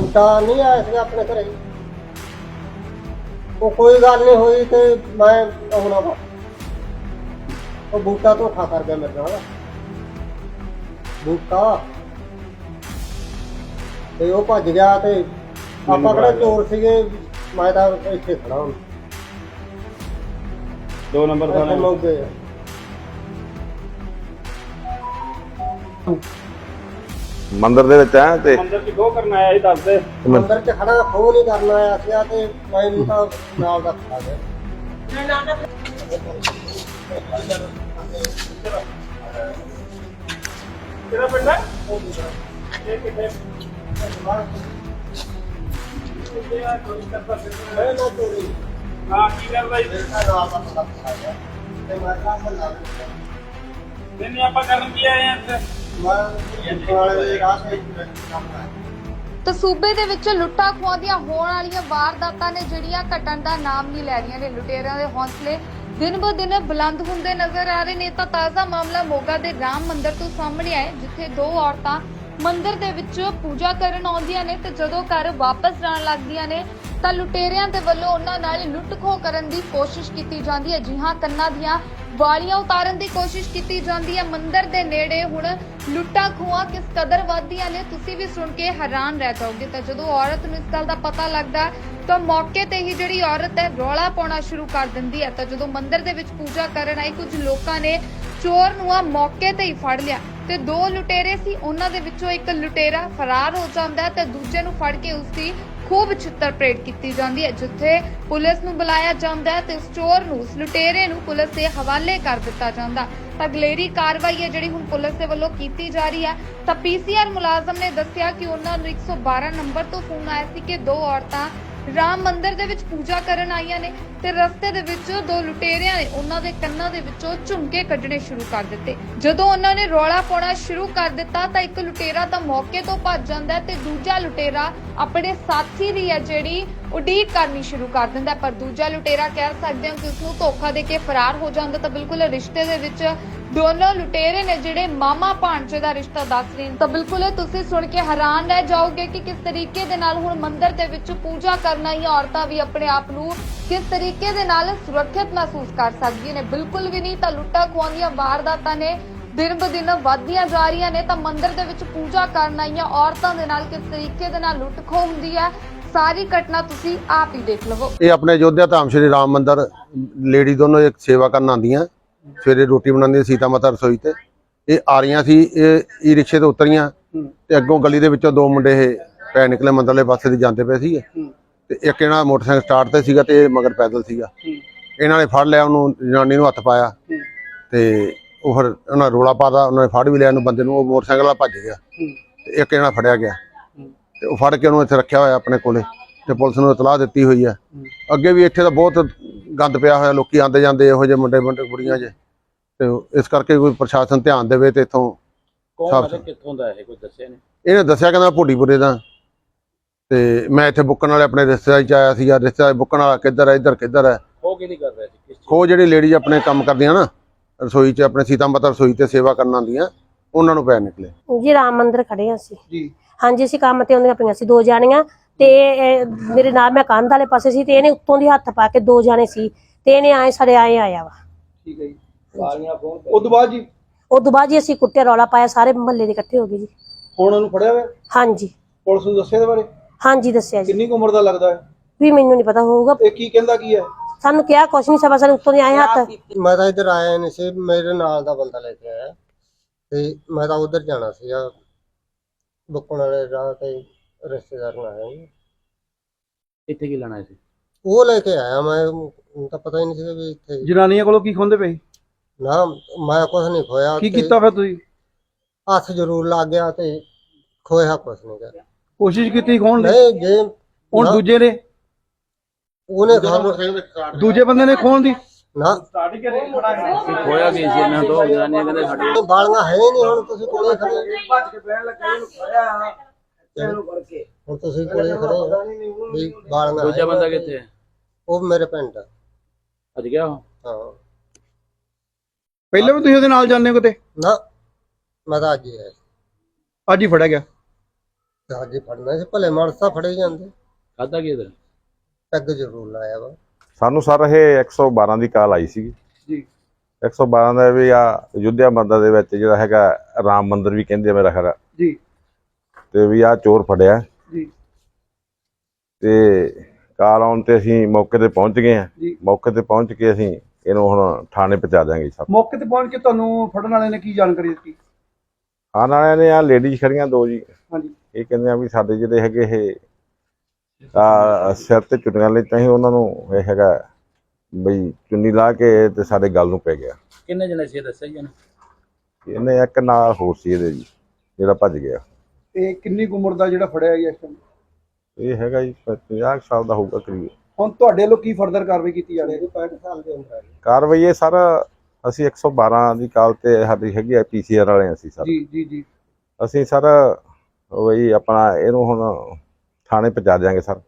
ਬੂਟਾ ਨਹੀਂ ਆਇਆ ਸੀ ਆਪਣੇ ਘਰੇ। ਉਹ ਕੋਈ ਗੱਲ ਨਹੀਂ ਹੋਈ ਤੇ ਮੈਂ ਆਉਣਾ ਵਾ। ਉਹ ਬੂਟਾ ਧੋਖਾ ਕਰ ਗਿਆ ਮੇਰੇ ਨਾਲ। ਬੂਟਾ। ਤੇ ਉਹ ਭੱਜ ਗਿਆ ਤੇ ਆਪਾਂ ਕਿਹੜਾ ਚੋਰ ਸੀਗੇ? ਮੈਂ ਤਾਂ ਇੱਥੇ ਖੜਾ ਹਾਂ। ਦੋ ਨੰਬਰ ਥਾਣੇ ਮੌਕੇ ਆ। ਮੰਦਿਰ ਦੇ ਵਿੱਚ ਆ ਤੇ ਮੰਦਰ ਚ ਗੋ ਕਰਨ ਆਇਆ ਸੀ ਦੱਸ ਦੇ। ਮੰਦਰ ਚ ਖੜਾ ਖੋ ਨਹੀਂ ਕਰਨਾ ਆਇਆ ਸੀਗਾ ਤੇ ਮੈਨੂੰ ਤਾਂ ਨਾਲ ਦਾ ਖਾ ਗਿਆ ਕਿਹੜਾ ਪਿੰਡ ਹੈ? ਇਹ ਕਿੱਥੇ ਮੈਂ ਨਾ ਚੋਰੀ ਹਾਂ ਕੀ ਕਰਦਾ ਜੀ ਮੈਂ ਨਾਲ ਦਾ ਪਤਾ ਖਾ ਗਿਆ ਤੇ ਮੈਂ ਤਾਂ ਮੱਲਾ ਵਿੱਚ ਨਹੀਂ ਨਹੀਂ ਆਪਾਂ ਕਰਨ ਕੀ ਆਏ ਆ ਇੱਥੇ? ਮੈਂ ਤਾਂ ਸੂਬੇ ਦੇ ਵਿੱਚ ਲੁੱਟਾਂ ਖੋਹਾਂ ਦੀਆਂ ਹੋਣ ਵਾਲੀਆਂ ਵਾਰਦਾਤਾਂ ਨੇ ਜਿਹੜੀਆਂ ਘਟਣ ਦਾ ਨਾਮ ਨਹੀਂ ਲੈ ਰਹੀਆਂ ਨੇ। ਲੁਟੇਰਿਆਂ ਦੇ ਹੌਸਲੇ ਦਿਨ ਬ ਦਿਨ ਬੁਲੰਦ ਹੁੰਦੇ ਨਜ਼ਰ ਆ ਰਹੇ ਨੇ। ਤਾਂ ਤਾਜ਼ਾ ਮਾਮਲਾ ਮੋਗਾ ਦੇ ਰਾਮ ਮੰਦਿਰ ਤੋਂ ਸਾਹਮਣੇ ਆਇਆ ਜਿੱਥੇ ਦੋ ਔਰਤਾਂ ਮੰਦਿਰ ਦੇ ਵਿੱਚ ਪੂਜਾ ਕਰਨ ਆਉਂਦੀਆਂ ਨੇ ਤੇ ਜਦੋਂ ਘਰ ਵਾਪਸ ਜਾਣ ਲੱਗਦੀਆਂ ਨੇ, ਤਾਂ ਲੁਟੇਰਿਆਂ ਦੇ ਵੱਲੋਂ ਉਹਨਾਂ ਨਾਲ ਲੁੱਟ ਖੋਹ ਕਰਨ ਦੀ ਕੋਸ਼ਿਸ਼ ਕੀਤੀ ਜਾਂਦੀ ਹੈ। ਜਿਹਾਂ ਕੰਨਾਂ ਦੀਆਂ ਵਾਲੀਆਂ ਉਤਾਰਨ ਦੀ ਕੋਸ਼ਿਸ਼ ਕੀਤੀ ਜਾਂਦੀ ਹੈ। ਮੰਦਿਰ ਦੇ ਨੇੜੇ ਹੁਣ ਲੁੱਟਾਂ ਖੋਹਾਂ ਕਿਸ ਕਦਰ ਵੱਧਦੀਆਂ ਨੇ, ਤੁਸੀਂ ਵੀ ਸੁਣ ਕੇ ਹੈਰਾਨ ਰਹਿ ਜਾਓਗੇ। ਤਾਂ ਜਦੋਂ ਔਰਤ ਨੂੰ ਇਸ ਗੱਲ ਦਾ ਪਤਾ ਲੱਗਦਾ, ਤਾਂ ਮੌਕੇ ਤੇ ਹੀ ਜਿਹੜੀ ਔਰਤ ਹੈ, ਰੌਲਾ ਪਾਉਣਾ ਸ਼ੁਰੂ ਕਰ ਦਿੰਦੀ ਹੈ। ਤਾਂ ਜਦੋਂ ਮੰਦਿਰ ਦੇ ਵਿੱਚ ਪੂਜਾ ਕਰਨ ਆਈ ਕੁਝ ਲੋਕਾਂ ਨੇ ਚੋਰ ਨੂੰ ਆ ਮੌਕੇ ਤੇ ਹੀ ਫੜ ਲਿਆ। ਤੇ ਦੋ ਲੁਟੇਰੇ ਸੀ, ਉਹਨਾਂ ਦੇ ਵਿੱਚੋਂ ਇੱਕ ਲੁਟੇਰਾ ਫਰਾਰ ਹੋ ਜਾਂਦਾ ਤੇ ਦੂਜੇ ਨੂੰ ਫੜ ਕੇ ਉਸ ਦੀ ਖੂਬ ਛਿੱਤਰ ਪਰੇਡ ਕੀਤੀ ਜਾਂਦੀ ਹੈ, ਜਿੱਥੇ ਪੁਲਿਸ ਨੂੰ ਬੁਲਾਇਆ ਜਾਂਦਾ ਤੇ ਉਸ ਚੋਰ ਨੂੰ, ਉਸ ਲੁਟੇਰੇ ਨੂੰ ਪੁਲਿਸ ਦੇ ਹਵਾਲੇ ਕਰ ਦਿੱਤਾ ਜਾਂਦਾ। ਅਗਲੇਰੀ ਕਾਰਵਾਈ ਹੈ ਜਿਹੜੀ ਹੁਣ ਪੁਲਿਸ ਦੇ ਵੱਲੋਂ ਕੀਤੀ ਜਾ ਰਹੀ ਹੈ। ਤਾਂ ਪੀਸੀਆਰ ਮੁਲਾਜ਼ਮ ਨੇ ਦੱਸਿਆ ਕਿ ਉਹਨਾਂ ਨੂੰ 112 ਨੰਬਰ ਤੋਂ ਫੋਨ ਆਇਆ ਸੀ ਕਿ ਦੋ ਔਰਤਾਂ ਰਾਮ ਮੰਦਿਰ ਦੇ ਵਿੱਚ ਪੂਜਾ ਕਰਨ ਆਈਆਂ ਨੇ ਤੇ ਰਸਤੇ ਦੇ ਵਿੱਚ ਦੋ ਲੁਟੇਰਿਆਂ ਨੇ ਉਹਨਾਂ ਦੇ ਕੰਨਾਂ ਦੇ ਵਿੱਚੋਂ ਝੁਮਕੇ ਕੱਢਣੇ ਸ਼ੁਰੂ ਕਰ ਦਿੱਤੇ। ਜਦੋਂ ਉਹਨਾਂ ਨੇ ਰੌਲਾ ਪਾਉਣਾ ਸ਼ੁਰੂ ਕਰ ਦਿੱਤਾ ਤਾਂ ਇੱਕ ਲੁਟੇਰਾ ਤਾਂ ਮੌਕੇ ਤੋਂ ਭੱਜ ਜਾਂਦਾ ਤੇ ਦੂਜਾ ਲੁਟੇਰਾ ਆਪਣੇ ਸਾਥੀ ਦੀ ਹੈ ਜਿਹੜੀ ਉਡੀਕ ਕਰਨੀ ਸ਼ੁਰੂ ਕਰ ਦਿੰਦਾ ਪਰ ਦੂਜਾ ਲੁਟੇਰਾ ਕਹਿ ਸਕਦੇ ਹਾਂ ਕਿ ਉਸ ਨੂੰ ਧੋਖਾ ਦੇ ਕੇ ਫਰਾਰ ਹੋ ਜਾਂਦਾ, ਤਾਂ ਬਿਲਕੁਲ ਰਿਸ਼ਤੇ ਦੇ ਵਿੱਚ ਦੋਨੋਂ ਲੁਟੇਰੇ ਨੇ ਜਿਹੜੇ ਮਾਮਾ ਭਾਣਜੇ ਦਾ ਰਿਸ਼ਤਾ ਦੱਸ ਰਹੇ ਨੇ। ਤਾਂ ਬਿਲਕੁਲ ਤੁਸੀਂ ਸੁਣ ਕੇ ਹੈਰਾਨ ਰਹਿ ਜਾਓਗੇ ਕਿ ਕਿਸ ਤਰੀਕੇ ਦੇ ਨਾਲ ਹੁਣ ਮੰਦਿਰ ਦੇ ਵਿੱਚ ਪੂਜਾ ਕਰਨ ਆਈਆਂ ਔਰਤਾਂ ਵੀ ਆਪਣੇ ਆਪ ਨੂੰ ਕਿਸ ਤਰੀਕੇ ਦੇ ਨਾਲ ਸੁਰੱਖਿਅਤ ਮਹਿਸੂਸ ਕਰ ਸਕਦੀਆਂ ਨੇ। ਬਿਲਕੁਲ ਵੀ ਨਹੀਂ, ਤਾਂ ਲੁੱਟਾਂ ਖੋਹਾਂ ਵਾਰਦਾਤਾਂ ਨੇ, ਦਿਨ ਬ ਦਿਨ ਵੱਧਦੀਆਂ ਜਾ ਰਹੀਆਂ ਨੇ, ਤਾਂ ਮੰਦਿਰ ਦੇ ਵਿੱਚ ਪੂਜਾ ਕਰਨ ਆਈਆਂ ਔਰਤਾਂ ਦੇ ਨਾਲ ਕਿਸ ਤਰੀਕੇ ਦੇ ਨਾਲ ਲੁੱਟ ਖੋਹ ਹੁੰਦੀ ਹੈ ਸਾਰੀ ਘਟਨਾ ਤੁਸੀਂ ਆਪ ਹੀ ਦੇਖ ਲਵੋ। ਇਹ ਆਪਣੇ ਅਯੋਧਿਆ ਧਾਮ ਸ਼੍ਰੀ ਰਾਮ ਮੰਦਿਰ, ਲੇਡੀ ਦੋਨੋਂ ਇੱਕ ਸੇਵਾ ਕਰਨ ਆਉਂਦੀਆਂ। ਸਵੇਰੇ ਰੋਟੀ ਬਣਾਉਂਦੀਆਂ ਸੀਤਾ ਮਾਤਾ ਰਸੋਈ ਤੇ। ਇਹ ਆ ਰਹੀਆਂ ਸੀ, ਇਹ ਈ ਰਿਕਸ਼ੇ ਤੋਂ ਉਤਰੀਆਂ ਤੇ ਅੱਗੋਂ ਗਲੀ ਦੇ ਵਿੱਚੋਂ ਦੋ ਮੁੰਡੇ ਇਹ ਪੈ ਨਿਕਲੇ ਮੰਦਰਲੇ ਪਾਸੇ ਦੀ ਜਾਂਦੇ ਪਏ ਸੀਗੇ। ਤੇ ਇੱਕ ਇਹਨਾਂ ਦਾ ਮੋਟਰਸਾਈਕਲ ਸਟਾਰਟ ਤੇ ਸੀਗਾ ਤੇ ਇਹ ਮਗਰ ਪੈਦਲ ਸੀਗਾ। ਇਹਨਾਂ ਨੇ ਫੜ ਲਿਆ, ਉਹਨੂੰ ਜਨਾਨੀ ਨੂੰ ਹੱਥ ਪਾਇਆ। ਤੇ ਉਹ ਫਿਰ ਉਹਨਾਂ ਰੋਲਾ ਪਾਦਾ ਉਹਨਾਂ ਨੇ ਫੜ ਵੀ ਲਿਆ, ਉਹਨੂੰ ਬੰਦੇ ਨੂੰ, ਉਹ ਮੋਟਰਸਾਈਕਲ ਵਾਲਾ ਭੱਜ ਗਿਆ। ਤੇ ਇੱਕ ਇਹਨਾਂ ਫੜਿਆ ਗਿਆ। ਤੇ ਉਹ ਫੜ ਕੇ ਉਹਨੂੰ ਇੱਥੇ ਰੱਖਿਆ ਹੋਇਆ ਆਪਣੇ ਕੋਲੇ ਤੇ ਪੁਲਿਸ ਨੂੰ ਇਤਲਾਹ ਦਿੱਤੀ ਹੋਈ ਹੈ। ਅੱਗੇ ਵੀ ਇੱਥੇ ਤਾਂ ਬਹੁਤ ਗੰਦ ਪਿਆ ਹੋਇਆ ਲੋਕੀ ਆਂਦੇ ਜਾਂਦੇ ਇਹੋ ਜਿਹੇ ਮੁੰਡੇ ਮੁੰਡੇ ਕੁੜੀਆਂ 'ਚ ਤੇ ਇਸ ਕਰਕੇ ਕੋਈ ਪ੍ਰਸ਼ਾਸਨ ਧਿਆਨ ਦੇਵੇ ਤੇ ਇਥੋਂ ਕੌਣ ਹੈ ਕਿੱਥੋਂ ਦਾ ਇਹ ਕੋਈ ਦੱਸਿਆ ਨਹੀਂ? ਇਹਨੇ ਦੱਸਿਆ ਕਹਿੰਦਾ ਭੋਡੀਪੁਰੇ ਦਾ। ਤੇ ਮੈਂ ਇੱਥੇ ਬੁੱਕਣ ਵਾਲੇ ਆਪਣੇ ਰਿਸ਼ਤੇਦਾਰੀ ਚ ਆਇਆ ਸੀਗਾ ਰਿਸ਼ਤੇਦਾਰ ਬੁੱਕਣ ਵਾਲਾ ਕਿੱਧਰ ਹੈ ਇੱਧਰ ਕਿੱਧਰ ਹੈ। ਉਹ ਕਿਹਦੀ ਕਰ ਰਿਹਾ ਸੀ ਖੋ ਜਿਹੜੀ ਲੇਡੀ ਆਪਣੇ ਕੰਮ ਕਰਦੀਆਂ ਨਾ ਰਸੋਈ 'ਚ ਆਪਣੇ ਸੀਤਾ ਮਾਤਾ ਰਸੋਈ ਤੇ ਸੇਵਾ ਕਰਨ ਆਉਂਦੀਆਂ ਉਹਨਾਂ ਨੂੰ ਪੈ ਨਿਕਲੇ। ਜੀ ਰਾਮ ਮੰਦਿਰ ਖੜੇ ਹਾਂ ਅਸੀਂ। ਜੀ। ਹਾਂਜੀ ਅਸੀਂ ਕੰਮ ਤੇ ਆਉਂਦੀਆਂ ਪਈਆਂ ਸੀ ਦੋ ਜਾਣੀਆਂ ਤੇ ਇਹ ਮੇਰੇ ਨਾਲ ਮੈਂ ਕੰਧ ਵਾਲੇ ਪਾਸੇ ਸੀ ਤੇ ਇਹਨੇ ਉੱਤੋਂ ਦੀ ਹੱਥ ਪਾ ਕੇ ਦੋ ਜਾਣੇ ਸੀ ਤੇ ਇਹਨੇ ਆਏ ਸਾਡੇ ਆਏ ਆਇਆ ਵਾ। ਠੀਕ ਹੈ ਜੀ। ਵਾਲੀਆਂ ਫੋਨ ਉਸ ਤੋਂ ਬਾਅਦ ਜੀ? ਉਸ ਤੋਂ ਬਾਅਦ ਜੀ ਅਸੀਂ ਕੁੱਟੇ ਰੌਲਾ ਪਾਇਆ ਸਾਰੇ ਮਹੱਲੇ ਦੇ ਇਕੱਠੇ ਹੋ ਗਏ ਜੀ। ਹੁਣ ਉਹਨੂੰ ਫੜਿਆ ਹੋਇਆ? ਹਾਂਜੀ। ਪੁਲਿਸ ਨੂੰ ਦੱਸਿਆ ਇਹਦੇ ਬਾਰੇ? ਹਾਂਜੀ ਦੱਸਿਆ ਜੀ। ਕਿੰਨੀ ਕੁ ਉਮਰ ਦਾ ਲੱਗਦਾ ਹੈ? ਵੀ ਮੈਨੂੰ ਨਹੀਂ ਪਤਾ ਹੋਊਗਾ। ਇਹ ਕੀ ਕਹਿੰਦਾ ਕੀ ਹੈ? ਸਾਨੂੰ ਕਿਹਾ ਕੁਛ ਨਹੀਂ ਸਭਾ ਸਾਨੂੰ ਉੱਤੋਂ ਦੀ ਆਏ ਹੱਥ। ਮੈਂ ਤਾਂ ਇੱਧਰ ਆਇਆ ਨਹੀਂ ਸੀ ਮੇਰੇ ਨਾਲ ਦਾ ਬੰਦਾ ਲੈ ਕੇ ਆਇਆ। ਤੇ ਮੈਂ ਤਾਂ ਉਧਰ ਜਾਣਾ ਸੀ ਆ ਬੁੱਕਣ ਵਾਲੇ ਰਾਹ ਤੇ ਰਿਸ਼ਤੇਦਾਰ ਨਾਲ ਆਇਆ ਜੀ। ਇੱਥੇ ਕੀ ਲੈਣਾ ਸੀ? ਉਹ ਲੈ ਕੇ ਆਇਆ ਮੈਂ ਮੈਨੂੰ ਤਾਂ ਪਤਾ ਹੀ ਨਹੀਂ ਸੀ ਵੀ ਇੱਥੇ। ਜਨਾਨੀਆਂ ਕੋਲੋਂ ਕੀ ਖੋਂਦੇ ਪਏ? ਨਾ ਮੈਂ ਕੁਝ ਨਹੀਂ ਖੋਇਆ ਕੀ ਤੇ ਕੀਤਾ ਫਿਰ ਤੁਸੀਂ? ਹੱਥ ਜ਼ਰੂਰ ਲੱਗ ਗਿਆ ਤੇ ਖੋਇਆ ਕੁਝ ਨਹੀਂ ਗਿਆ ਕੋਸ਼ਿਸ਼ ਕੀਤੀ ਖੋਣ ਲਈ ਨਹੀਂ ਜੇ ਹੁਣ ਨਾ, ਦੂਜੇ ਨੇ? ਉਹਨੇ ਖਾਣ ਦੂਜੇ ਬੰਦੇ ਨੇ ਖੋਣ ਦੀ? ਨਾ? ਖੋਇਆ ਵੀ ਸੀ ਇਹਨਾਂ ਤੋਂ ਜਨਾਨੀਆਂ ਕਹਿੰਦੇ ਸਾਡੇ ਬਾਲੀਆਂ ਹੈ ਹੀ ਨਹੀਂ ਹੁਣ ਤੁਸੀਂ ਕੋਲੇ ਖੜੇ ਹੁਣ ਤੁਸੀਂ ਕੋਲੇ ਖੜੇ ਹੋ। ਵੀ ਬਾਲੀਆਂ ਦੂਜਾ ਹੈ ਬੰਦਾ ਕਿੱਥੇ ਹੈ? ਉਹ ਮੇਰੇ ਪਿੰਡ ਆ। ਅੱਜ ਗਿਆ ਉਹ? ਹਾਂ। ਪਹਿਲਾਂ ਵੀ ਤੁਸੀਂ ਉਹਦੇ ਨਾਲ ਜਾਂਦੇ ਹੋ ਕਿਤੇ? ਨਾ ਮੈਂ ਤਾਂ ਅੱਜ ਹੀ ਆਇਆ ਅੱਜ ਹੀ ਫੜਿਆ ਗਿਆ? ਤੇ ਹਾਂਜੀ ਫੜਨਾ ਸੀ ਭਲੇ ਮਾਨਸਾ ਫੜੇ ਜਾਂਦੇ। ਖਾਦਾ ਕੀ ਇਹਦਾ? ਪੈਗ ਜ਼ਰੂਰ ਲਾਇਆ ਵਾ। ਸਾਨੂੰ ਸਰ ਇਹ 112 ਦੀ ਕਾਲ ਆਈ ਸੀ ਜੀ। 112 ਦਾ ਵੀ ਆ ਅਯੁੱਧਿਆ ਮੰਦਰ ਦੇ ਵਿੱਚ ਜਿਹੜਾ ਹੈਗਾ ਰਾਮ ਮੰਦਿਰ ਵੀ ਕਹਿੰਦੇ ਮੇਰਾ ਖਰਾ ਜੀ। ਤੇ ਵੀ ਆ ਚੋਰ ਫੜਿਆ। ਜੀ। ਤੇ ਕਾਲ ਆਉਣ ਤੇ ਅਸੀਂ ਮੌਕੇ ਤੇ ਪਹੁੰਚ ਗਏ ਆ। ਮੌਕੇ ਤੇ ਪਹੁੰਚ ਕੇ ਅਸੀਂ ਇਹਨੂੰ ਹੁਣ ਥਾਣੇ ਪਹੁੰਚਾ ਦਿਆਂਗੇ ਸਰ। ਮੌਕੇ ਤੇ ਪਹੁੰਚ ਕੇ ਤੁਹਾਨੂੰ ਫੜਨ ਵਾਲੇ ਨੇ ਕੀ ਜਾਣਕਾਰੀ ਦਿੱਤੀ? ਆਉਣ ਵਾਲਿਆਂ ਨੇ ਆ ਲੇਡੀਜ਼ ਖੜੀਆਂ ਦੋ ਜੀ। ਹਾਂਜੀ। ਇਹ ਕਹਿੰਦੇ ਆ ਵੀ ਸਾਡੇ ਜਿਹੜੇ ਹੈਗੇ ਇਹ ਆ ਸਿਰ ਤੇ ਚੁਟੀਆਂ ਲਈ ਤਾਂ ਹੀ ਉਹਨਾਂ ਨੂੰ ਇਹ ਹੈਗਾ ਬਈ ਚੁੰਨੀ ਲਾ ਕੇ ਤੇ ਸਾਡੇ ਗੱਲ ਨੂੰ ਪੈ ਗਿਆ। ਕਿੰਨੇ ਜਣੇ ਸੀ ਇਹ ਦੱਸਿਆ ਜੀ ਇਹਨੇ? ਇਹਨੇ ਇੱਕ ਨਾਲ ਹੋਰ ਸੀ ਇਹਦੇ ਜੀ ਜਿਹੜਾ ਭੱਜ ਗਿਆ। ਇਹ ਕਿੰਨੀ ਕੁ ਉਮਰ ਦਾ ਜਿਹੜਾ ਫੜਿਆ ਗਿਆ ਇਸ ਟਾਈਮ ਇਹ ਹੈਗਾ ਜੀ 50 ਕੁ ਸਾਲ ਦਾ ਹੋਊਗਾ ਕਰੀਬ। ਹੁਣ ਤੁਹਾਡੇ ਵੱਲੋਂ ਕੀ ਫਰਦਰ ਕਾਰਵਾਈ ਕੀਤੀ ਜਾ ਰਹੀ ਹੈ? 65 ਸਾਲ ਦੇ ਉਮਰ ਕਾਰਵਾਈ ਇਹ ਸਰ ਅਸੀਂ 112 ਦੀ ਕਾਲ ਤੇ ਸਾਡੀ ਹੈਗੀ ਆ ਪੀਸੀਆਰ ਵਾਲੇ ਅਸੀਂ ਸਰ। ਜੀ ਜੀ ਜੀ। ਅਸੀਂ ਸਰ ਵਈ ਆਪਣਾ ਇਹਨੂੰ ਹੁਣ ਥਾਣੇ ਪਹੁੰਚਾ ਦਿਆਂਗੇ ਸਰ।